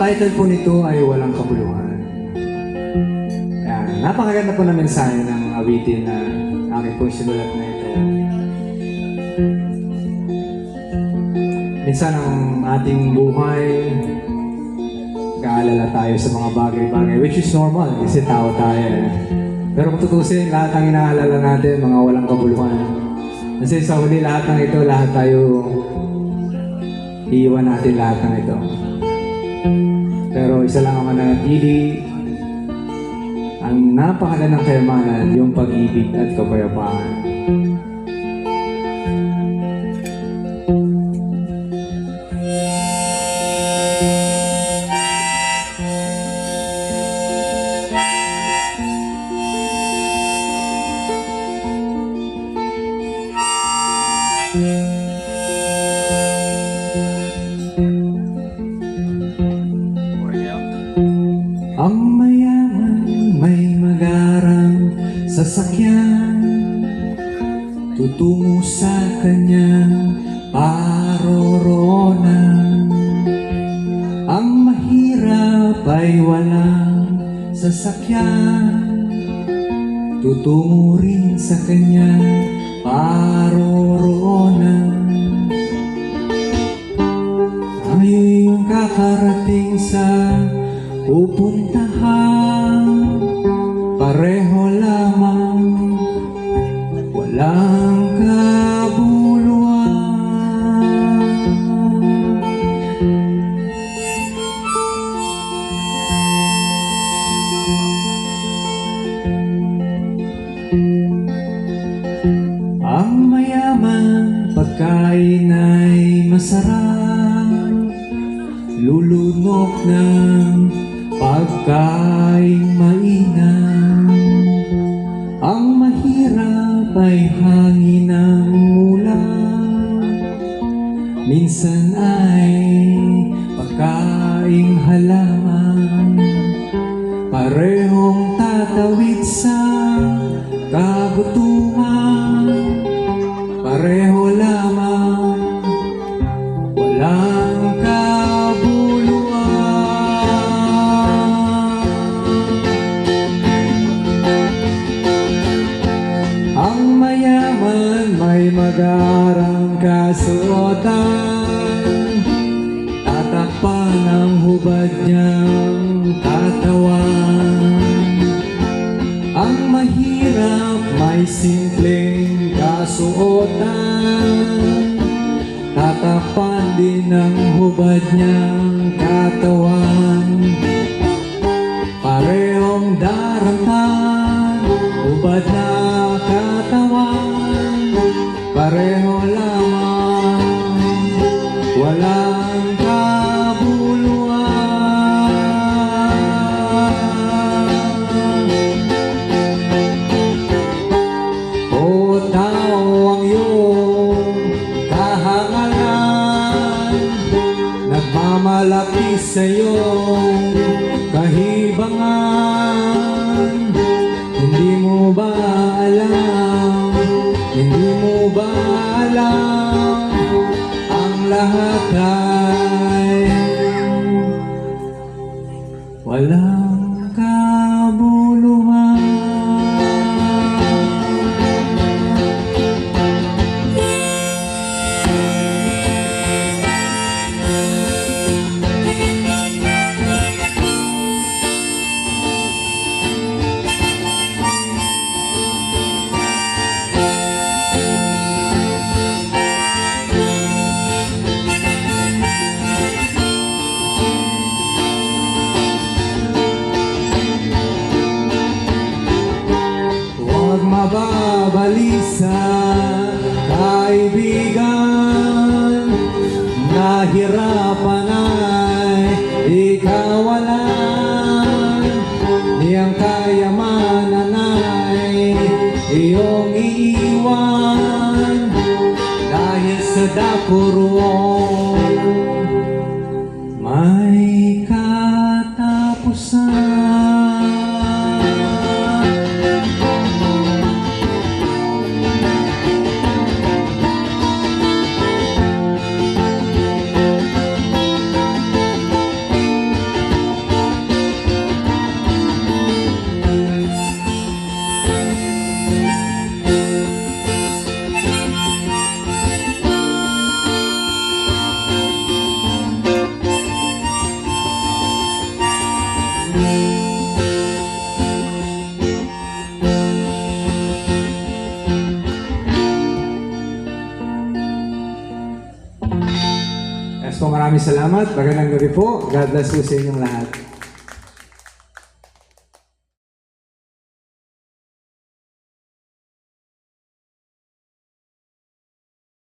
title po nito ay Walang Kabuluhan. Yan. Napakaganda po na mensahe ng awitin na aking pong sinulat na ito. Minsan ang ating buhay, kaalala tayo sa mga bagay-bagay, which is normal kasi tao tayo. eh. Pero kung tutusin, lahat ng inaalala natin, mga walang kabuluhan. Kasi sa huli, lahat ng ito, lahat tayo, iiwan natin lahat ng ito. Pero isa lang ang mananatili, ang napakagandang kayamanan, yung pag-ibig at kapayapaan. Ang mayaman may magarang sasakyan Tutungo sa kanyang paroroonan Ang mahirap ay walang sasakyan Tutungo rin sa kanyang paroroonan Tayo'y yung kakarating sa pupuntahan Pareho lamang Walang kabuluhan. Ang mayaman pagkain ay masarap. Lulunok ng pagkain mainam Ang mahirap ay hangin ng ulan Minsan ay pagkaing halaman Parehong tatawid sa kagutuman Ang mayaman may magarang kasuotan. Tatakpan ang hubad niyang katawan. Ang mahirap may simpleng kasuotan. Tatakpan din ang hubad niyang katawan. Parehong daratan, ubad na Nagmamalaki sa iyong kahibangan hindi mo ba alam Ang lahat? ay mababalisa, kaibigan Nahirapan ay ikawalan Niyang kayamanan ay iyong iiwan Dahil sa dapuruan may katapusan maraming salamat. Magandang gabi po. God bless po sa inyong lahat.